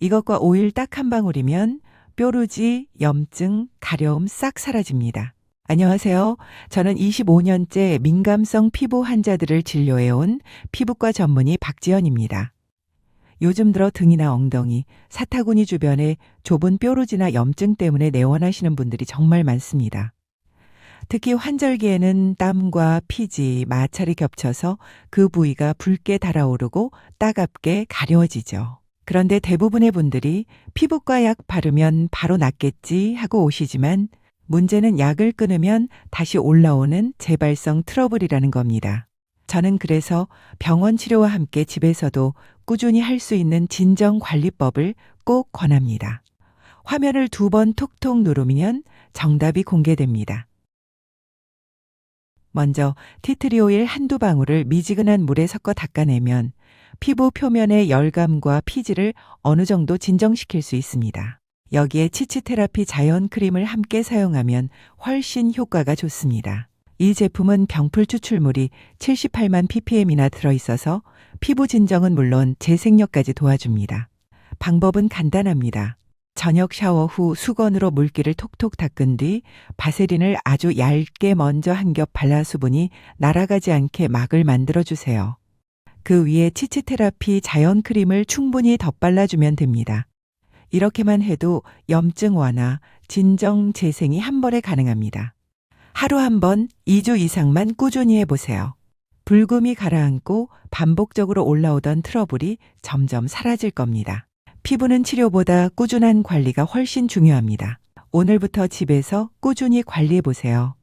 이것과 오일 딱 한 방울이면 뾰루지, 염증, 가려움 싹 사라집니다. 안녕하세요. 저는 25년째 민감성 피부 환자들을 진료해온 피부과 전문의 박지연입니다. 요즘 들어 등이나 엉덩이, 사타구니 주변에 좁은 뾰루지나 염증 때문에 내원하시는 분들이 정말 많습니다. 특히 환절기에는 땀과 피지, 마찰이 겹쳐서 그 부위가 붉게 달아오르고 따갑게 가려워지죠. 그런데 대부분의 분들이 피부과 약 바르면 바로 낫겠지 하고 오시지만 문제는 약을 끊으면 다시 올라오는 재발성 트러블이라는 겁니다. 저는 그래서 병원 치료와 함께 집에서도 꾸준히 할 수 있는 진정 관리법을 꼭 권합니다. 화면을 두 번 톡톡 누르면 정답이 공개됩니다. 먼저 티트리 오일 한두 방울을 미지근한 물에 섞어 닦아내면 피부 표면의 열감과 피지를 어느 정도 진정시킬 수 있습니다. 여기에 치치테라피 자연 크림을 함께 사용하면 훨씬 효과가 좋습니다. 이 제품은 병풀 추출물이 78만 ppm이나 들어있어서 피부 진정은 물론 재생력까지 도와줍니다. 방법은 간단합니다. 저녁 샤워 후 수건으로 물기를 톡톡 닦은 뒤 바세린을 아주 얇게 먼저 한 겹 발라 수분이 날아가지 않게 막을 만들어 주세요. 그 위에 치치테라피 자연 크림을 충분히 덧발라주면 됩니다. 이렇게만 해도 염증 완화, 진정 재생이 한 번에 가능합니다. 하루 한 번 2주 이상만 꾸준히 해보세요. 불금이 가라앉고 반복적으로 올라오던 트러블이 점점 사라질 겁니다. 피부는 치료보다 꾸준한 관리가 훨씬 중요합니다. 오늘부터 집에서 꾸준히 관리해보세요.